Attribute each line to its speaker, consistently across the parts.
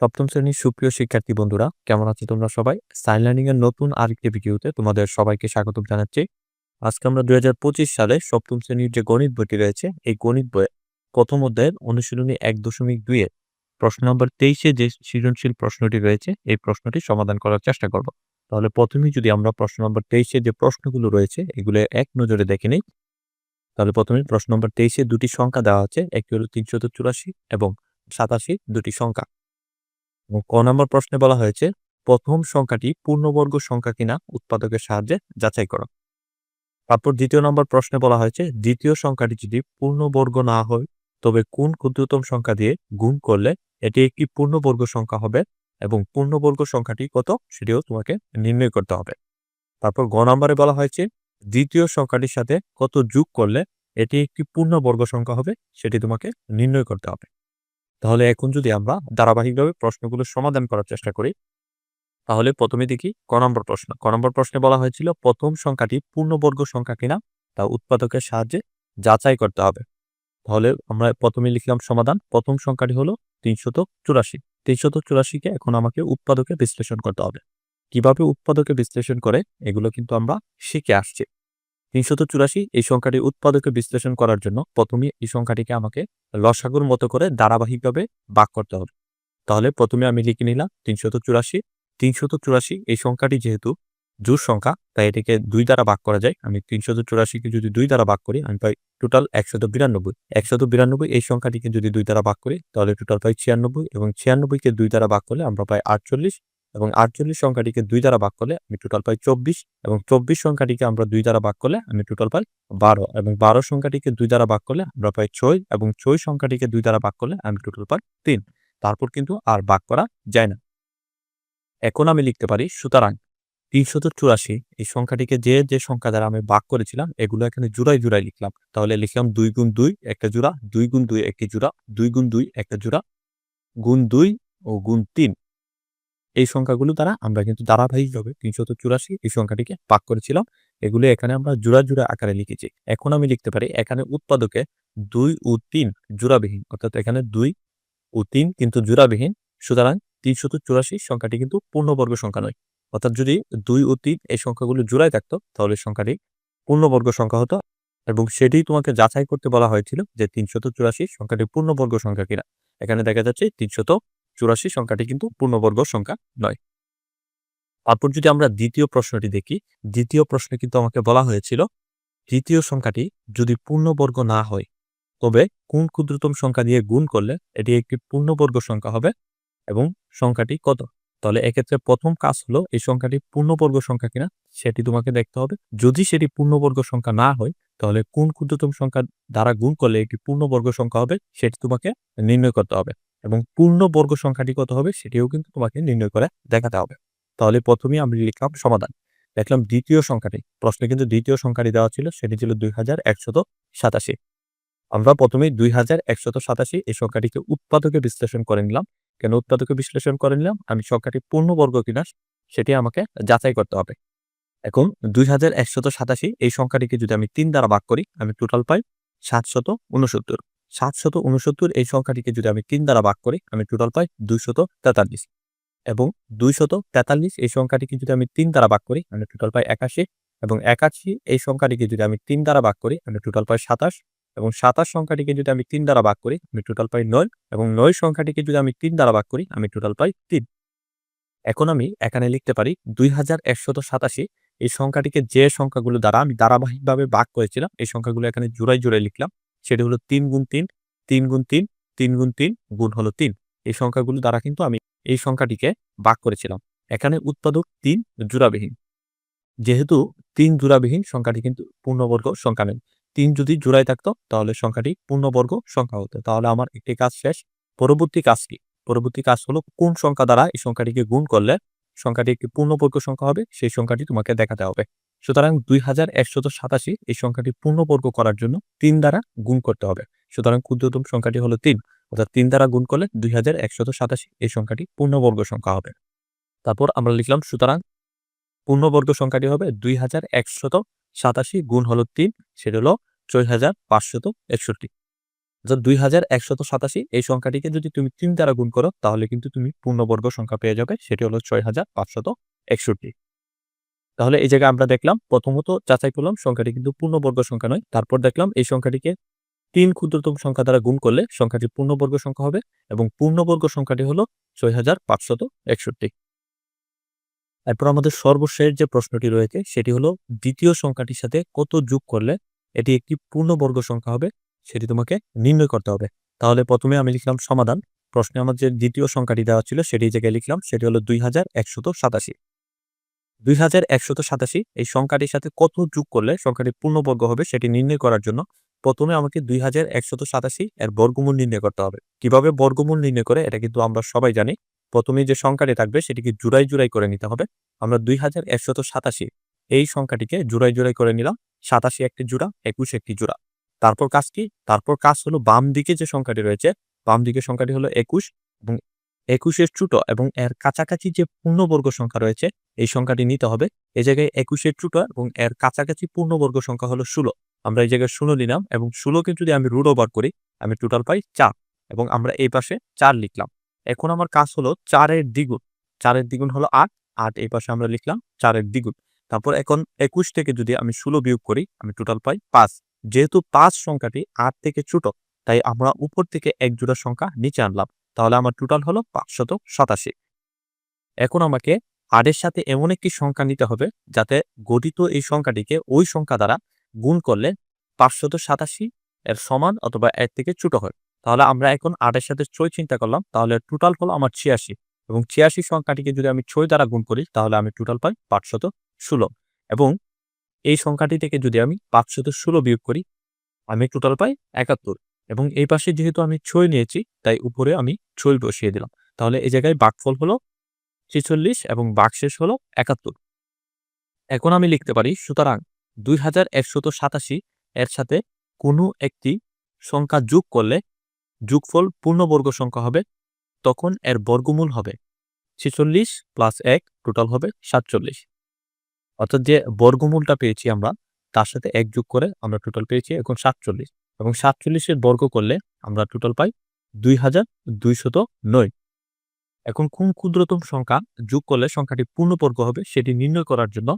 Speaker 1: সপ্তম শ্রেণির সুপ্রিয় শিক্ষার্থী বন্ধুরা, কেমন আছো তোমরা সবাই? সাইন লার্নিং এর নতুন আরেকটি ভিডিওতে তোমাদের সবাইকে স্বাগত জানাচ্ছি। আজকে আমরা দুই হাজার পঁচিশ সালে সপ্তম শ্রেণির যে গণিত বইটি রয়েছে, এই গণিত বইয়ে প্রথম অধ্যায়ের অনুশীলনী এক দশমিক দুই দুইয়ে প্রশ্ন নম্বর তেইশে যে সৃজনশীল প্রশ্নটি রয়েছে, এই প্রশ্নটি সমাধান করার চেষ্টা করব। তাহলে প্রথমেই যদি আমরা প্রশ্ন নম্বর তেইশে যে প্রশ্নগুলো রয়েছে, এগুলো এক নজরে দেখে নিই। তাহলে প্রথমে প্রশ্ন নম্বর তেইশে দুটি সংখ্যা দেওয়া আছে, একটি হলো তিনশত চুরাশি এবং সাতাশি দুটি সংখ্যা। এবং ক নম্বর প্রশ্নে বলা হয়েছে, প্রথম সংখ্যাটি পূর্ণবর্গ সংখ্যা কিনা উৎপাদকের সাহায্যে যাচাই করো। তারপর দ্বিতীয় নম্বর প্রশ্নে বলা হয়েছে, দ্বিতীয় সংখ্যাটি যদি পূর্ণবর্গ না হয়, তবে কোন ক্ষুদ্রতম সংখ্যা দিয়ে গুণ করলে এটি একটি পূর্ণবর্গ সংখ্যা হবে এবং পূর্ণবর্গ সংখ্যাটি কত সেটিও তোমাকে নির্ণয় করতে হবে। তারপর গ নম্বরে বলা হয়েছে, দ্বিতীয় সংখ্যাটির সাথে কত যোগ করলে এটি একটি পূর্ণবর্গ সংখ্যা হবে সেটি তোমাকে নির্ণয় করতে হবে। তাহলে এখন যদি আমরা ধারাবাহিকভাবে প্রশ্নগুলো সমাধান করার চেষ্টা করি, তাহলে প্রথমে দেখি ক নম্বর প্রশ্ন। ক নম্বর প্রশ্নে বলা হয়েছিল, প্রথম সংখ্যাটি পূর্ণবর্গ সংখ্যা কিনা তা উৎপাদকের সাহায্যে যাচাই করতে হবে। তাহলে আমরা প্রথমে লিখলাম সমাধান, প্রথম সংখ্যাটি হলো তিনশত চুরাশি। তিনশত চুরাশিকে এখন আমাকে উৎপাদকে বিশ্লেষণ করতে হবে। কীভাবে উৎপাদকে বিশ্লেষণ করে, এগুলো কিন্তু আমরা শিখে আসছি। তিনশত চুরাশি এই সংখ্যাটি উৎপাদকে বিশ্লেষণ করার জন্য প্রথমে এই সংখ্যাটিকে আমাকে লসাগুর মতো করে ধারাবাহিকভাবে ভাগ করতে হবে। তাহলে প্রথমে আমি লিখে নিলাম তিনশত চুরাশি। তিনশত চুরাশি এই সংখ্যাটি যেহেতু জোর সংখ্যা, তাই এটিকে দুই দ্বারা ভাগ করা যায়। আমি তিনশত চুরাশিকে যদি দুই দ্বারা ভাগ করি, আমি পাই টোটাল একশত বিরানব্বই। একশত বিরানব্বই এই সংখ্যাটিকে যদি দুই দ্বারা ভাগ করি, তাহলে টোটাল পাই ছিয়ানব্বই এবং ছিয়ানব্বইকে দুই দ্বারা ভাগ করলে আমরা পাই আটচল্লিশ। এবং আটচল্লিশ সংখ্যাটিকে দুই দ্বারা ভাগ করলে আমি টোটাল পাই চব্বিশ এবং চব্বিশ সংখ্যাটিকে আমরা দুই দ্বারা ভাগ করলে আমি টোটাল পাই বারো এবং বারো সংখ্যাটিকে দুই দ্বারা ভাগ করলে আমরা পাই ছয় এবং ছয় সংখ্যাটিকে দুই দ্বারা ভাগ করলে আমি টোটাল পাই তিন। তারপর কিন্তু আর ভাগ করা যায় না। এখন আমি লিখতে পারি, সুতরাং তিনশত চুরাশি, এই সংখ্যাটিকে যে যে সংখ্যা দ্বারা আমি ভাগ করেছিলাম, এগুলো এখানে জুড়াই জোড়াই লিখলাম। তাহলে লিখলাম দুই গুণ দুই, একটা জোড়া, দুই গুণ দুই, একটি জোড়া, দুই গুণ দুই, একটা জোড়া, গুণ দুই ও গুণ তিন। এই সংখ্যাগুলো দ্বারা আমরা কিন্তু ধারাবাহিকভাবে তিনশত চুরাশি এই সংখ্যাটিকে পাক করেছিলাম। এগুলো এখানে আমরা জোড়া জোড়া আকারে লিখেছি। এখন আমি লিখতে পারি, এখানে উৎপাদকে দুই ও তিন জোড়াবিহীন, অর্থাৎ এখানে দুই ও তিন কিন্তু জোড়াবিহীন, সুতরাং তিনশত চুরাশি সংখ্যাটি কিন্তু পূর্ণবর্গ সংখ্যা নয়। অর্থাৎ যদি দুই ও তিন এই সংখ্যাগুলো জোড়ায় থাকতো, তাহলে সংখ্যাটি পূর্ণবর্গ সংখ্যা হতো এবং সেটি তোমাকে যাচাই করতে বলা হয়েছিল যে তিনশত চুরাশি সংখ্যাটি পূর্ণবর্গ সংখ্যা কিনা। এখানে দেখা যাচ্ছে তিনশত চুরাশি সংখ্যাটি কিন্তু পূর্ণবর্গ সংখ্যা নয়। তারপর যদি আমরা দ্বিতীয় প্রশ্নটি দেখি, দ্বিতীয় প্রশ্নে কিন্তু আমাকে বলা হয়েছিল দ্বিতীয় সংখ্যাটি যদি পূর্ণবর্গ না হয়, তবে কোন ক্ষুদ্রতম সংখ্যা দিয়ে গুণ করলে এটি একটি পূর্ণবর্গ সংখ্যা হবে এবং সংখ্যাটি কত? তাহলে এক্ষেত্রে প্রথম কাজ হলো এই সংখ্যাটি পূর্ণবর্গ সংখ্যা কিনা সেটি তোমাকে দেখতে হবে। যদি সেটি পূর্ণবর্গ সংখ্যা না হয়, তাহলে কোন ক্ষুদ্রতম সংখ্যা দ্বারা গুণ করলে একটি পূর্ণবর্গ সংখ্যা হবে সেটি তোমাকে নির্ণয় করতে হবে। এবং পূর্ণ বর্গ সংখ্যাটি কত হবে সেটিও কিন্তু তোমাকে নির্ণয় করে দেখাতে হবে। তাহলে প্রথমেই আমি লিখলাম সমাধান। দেখলাম দ্বিতীয় সংখ্যাটি। প্রশ্নে কিন্তু দ্বিতীয় সংখ্যাটি দেওয়া ছিল, সেটি ছিল দুই হাজার একশত সাতাশি। আমরা প্রথমে দুই হাজার একশত সাতাশি এই সংখ্যাটিকে উৎপাদকে বিশ্লেষণ করে নিলাম। কেন উৎপাদকে বিশ্লেষণ করে নিলাম? আমি সংখ্যাটি পূর্ণবর্গ কিনা সেটি আমাকে যাচাই করতে হবে। এখন দুই হাজার একশত সাতাশি এই সংখ্যাটিকে যদি আমি তিন দ্বারা ভাগ করি, আমি টোটাল পাই সাতশত উনসত্তর। সাতশত উনসত্তর এই সংখ্যাটিকে যদি আমি তিন দ্বারা ভাগ করি, আমি টোটাল পাই দুইশত তেতাল্লিশ। এবং দুইশত তেতাল্লিশ এই সংখ্যাটিকে যদি আমি তিন দ্বারা ভাগ করি, আমি টোটাল পাই একাশি। এবং একাশি এই সংখ্যাটিকে যদি আমি তিন দ্বারা ভাগ করি, আমি টোটাল পাই সাতাশ। এবং সাতাশ সংখ্যাটিকে যদি আমি তিন দ্বারা ভাগ করি, আমি টোটাল পাই নয়। এবং নয় সংখ্যাটিকে যদি আমি তিন দ্বারা ভাগ করি, আমি টোটাল পাই তিন। এখন আমি এখানে লিখতে পারি দুই হাজার একশত সাতাশি। এই সংখ্যাটিকে যে সংখ্যাগুলো দ্বারা আমি ধারাবাহিকভাবে ভাগ করেছিলাম, এই সংখ্যাগুলো এখানে জোড়াই জোড়াই লিখলাম। সেটি হলো তিন গুণ তিন তিন গুণ তিন তিন গুণ তিন গুণ হলো তিন। এই সংখ্যাগুলো দ্বারা কিন্তু আমি এই সংখ্যাটিকে ভাগ করেছিলাম। এখানে উৎপাদক তিন, জোড়াবিহীন। যেহেতু তিন জোড়াবিহীন, সংখ্যাটি কিন্তু পূর্ণবর্গ সংখ্যা নেই। তিন যদি জোড়ায় থাকতো, তাহলে সংখ্যাটি পূর্ণবর্গ সংখ্যা হতো। তাহলে আমার একটি কাজ শেষ। পরবর্তী কাজ কি? পরবর্তী কাজ হলো কোন সংখ্যা দ্বারা এই সংখ্যাটিকে গুণ করলে সংখ্যাটি একটি পূর্ণবর্গ সংখ্যা হবে, সেই সংখ্যাটি তোমাকে দেখাতে হবে। সুতরাং দুই হাজার একশত সাতাশি এই সংখ্যাটি পূর্ণবর্গ করার জন্য তিন দ্বারা গুণ করতে হবে। সুতরাং ক্ষুদ্রতম সংখ্যাটি হলো তিন, অর্থাৎ তিন দ্বারা গুণ করলে দুই হাজার একশত সাতাশি এই সংখ্যাটি পূর্ণবর্গ সংখ্যা হবে। তারপর আমরা লিখলাম, সুতরাং পূর্ণবর্গ সংখ্যাটি হবে দুই হাজার একশত সাতাশি গুণ হলো তিন, সেটা হলো ছয় হাজার পাঁচশত একষট্টি। অর্থাৎ দুই হাজার একশত সাতাশি এই সংখ্যাটিকে যদি তুমি তিন দ্বারা গুণ করো, তাহলে কিন্তু তুমি পূর্ণবর্গ সংখ্যা পেয়ে যাবে, সেটি হলো ছয় হাজার পাঁচশত একষট্টি। তাহলে এই জায়গায় আমরা দেখলাম প্রথমত যাচাই করলাম সংখ্যাটি কিন্তু পূর্ণবর্গ সংখ্যা নয়। তারপর দেখলাম এই সংখ্যাটিকে তিন ক্ষুদ্রতম সংখ্যা দ্বারা গুণ করলে সংখ্যাটি পূর্ণবর্গ সংখ্যা হবে এবং পূর্ণবর্গ সংখ্যাটি হলো ছয় হাজার পাঁচশত একষট্টি। এরপর আমাদের সর্বশেষ যে প্রশ্নটি রয়েছে সেটি হলো দ্বিতীয় সংখ্যাটির সাথে কত যোগ করলে এটি একটি পূর্ণবর্গ সংখ্যা হবে সেটি তোমাকে নির্ণয় করতে হবে। তাহলে প্রথমে আমি লিখলাম সমাধান। প্রশ্নে আমার যে দ্বিতীয় সংখ্যাটি দেওয়া ছিল সেটি জায়গায় লিখলাম, সেটি হলো দুই হাজার একশত সাতাশি। দুই হাজার একশত সাতাশি এই সংখ্যাটির সাথে কত যোগ করলে সংখ্যাটি পূর্ণবর্গ হবে সেটি নির্ণয় করার জন্য প্রথমে আমাকে দুই হাজার একশত সাতাশি এর বর্গমূল নির্ণয় করতে হবে। কীভাবে বর্গমূল নির্ণয় করে এটা কিন্তু আমরা সবাই জানি। প্রথমে যে সংখ্যাটি থাকবে সেটিকে জুড়াই জুড়াই করে নিতে হবে। আমরা দুই হাজার একশত সাতাশি এই সংখ্যাটিকে জুড়াই জুড়াই করে নিলাম। সাতাশি একটি জোড়া, একুশ একটি জোড়া। তারপর কাজ কি? তারপর কাজ হলো বাম দিকে যে সংখ্যাটি রয়েছে বাম দিকে সংখ্যাটি হলো একুশ এবং একুশের ছোট এবং এর কাছাকাছি যে পূর্ণবর্গ সংখ্যা রয়েছে, এই সংখ্যাটি নিতে হবে। এই জায়গায় একুশের ছোট এবং এর কাছাকাছি পূর্ণবর্গ সংখ্যা হলো ষোলো। আমরা এই জায়গায় ষোলো নিলাম এবং ষোলোকে যদি আমি রুট ওভার করি, আমি টোটাল পাই চার এবং আমরা এই পাশে চার লিখলাম। এখন আমার কাজ হলো চারের দ্বিগুণ। চারের দ্বিগুণ হলো আট আট এই পাশে আমরা লিখলাম চারের দ্বিগুণ। তারপর এখন একুশ থেকে যদি আমি ষোলো বিয়োগ করি, আমি টোটাল পাই পাঁচ। যেহেতু পাঁচ সংখ্যাটি আট থেকে ছোট, তাই আমরা উপর থেকে এক জোড়া সংখ্যা নিচে আনলাম। তাহলে আমার টোটাল হলো পাঁচশত সাতাশি। এখন আমাকে আটের সাথে এমন একটি সংখ্যা নিতে হবে যাতে গঠিত এই সংখ্যাটিকে ওই সংখ্যা দ্বারা গুণ করলে পাঁচশত সাতাশি এর সমান অথবা এর থেকে ছোট হয়। তাহলে আমরা এখন আটের সাথে ছয় চিন্তা করলাম, তাহলে টোটাল হলো আমার ছিয়াশি এবং ছিয়াশি সংখ্যাটিকে যদি আমি ছয় দ্বারা গুণ করি, তাহলে আমি টোটাল পাই পাঁচশত ষোলো এবং এই সংখ্যাটি থেকে যদি আমি পাঁচশত ষোলো বিয়োগ করি, আমি টোটাল পাই একাত্তর। এবং এই পাশে যেহেতু আমি ছয় নিয়েছি, তাই উপরে আমি ছয় বসিয়ে দিলাম। তাহলে এই জায়গায় বাকফল হলো ছেচল্লিশ এবং বাকশেষ হলো একাত্তর। এখন আমি লিখতে পারি, সুতরাং দুই হাজার একশত সাতাশি এর সাথে কোনো একটি সংখ্যা যোগ করলে যোগফল পূর্ণবর্গ সংখ্যা হবে, তখন এর বর্গমূল হবে ছেচল্লিশ প্লাস এক, টোটাল হবে সাতচল্লিশ। অর্থাৎ যে বর্গমূলটা পেয়েছি আমরা, তার সাথে এক যোগ করে আমরা টোটাল পেয়েছি এখন সাতচল্লিশ। এবং সাতচল্লিশের বর্গ করলে আমরা টোটাল পাই দুই হাজার দুইশত নয়। এখন কোন ক্ষুদ্রতম সংখ্যা যোগ করলে সংখ্যাটি পূর্ণবর্গ হবে সেটি নির্ণয় করার জন্য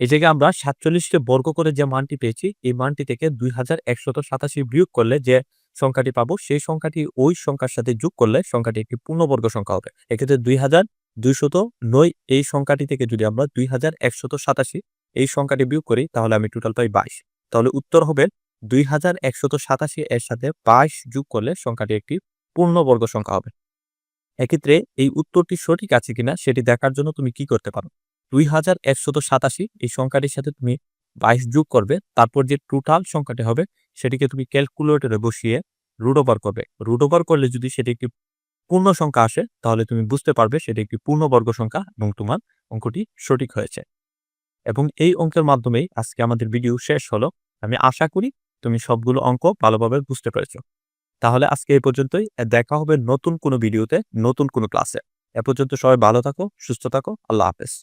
Speaker 1: এই জায়গায় আমরা সাতচল্লিশকে বর্গ করে যে মানটি পেয়েছি, এই মানটি থেকে দুই হাজার একশত সাতাশি বিয়োগ করলে যে সংখ্যাটি পাবো, সেই সংখ্যাটি ওই সংখ্যার সাথে যোগ করলে সংখ্যাটি একটি পূর্ণবর্গ সংখ্যা হবে। এক্ষেত্রে দুই হাজার দুইশত নয়, এই সংখ্যাটি থেকে যদি আমরা দুই হাজার একশত সাতাশি এই সংখ্যাটি বিয়োগ করি, তাহলে আমি টোটাল পাই বাইশ। তাহলে উত্তর হবে দুই হাজার একশত সাতাশি এর সাথে বাইশ যোগ করলে সংখ্যাটি একটি পূর্ণবর্গ সংখ্যা হবে। এক্ষেত্রে এই উত্তরটি সঠিক আছে কিনা সেটি দেখার জন্য তুমি কি করতে পারো? দুই হাজার একশত সাতাশি এই সংখ্যাটির সাথে তুমি বাইশ যোগ করবে, তারপর যে টোটাল সংখ্যাটি হবে সেটিকে তুমি ক্যালকুলেটরে বসিয়ে রুট ওভার করবে। রুট ওভার করলে যদি সেটি একটি পূর্ণ সংখ্যা আসে, তাহলে তুমি বুঝতে পারবে সেটি একটি পূর্ণবর্গ সংখ্যা এবং তোমার অঙ্কটি সঠিক হয়েছে। এবং এই অঙ্কের মাধ্যমেই আজকে আমাদের ভিডিও শেষ হলো। আমি আশা করি তুমি সবগুলো অঙ্ক ভালোভাবে বুঝতে পেরেছ। তাহলে আজকে এই পর্যন্তই। দেখা হবে নতুন কোনো ভিডিওতে, নতুন কোনো ক্লাসে। এ পর্যন্ত সবাই ভালো থাকো, সুস্থ থাকো। আল্লাহ হাফেজ।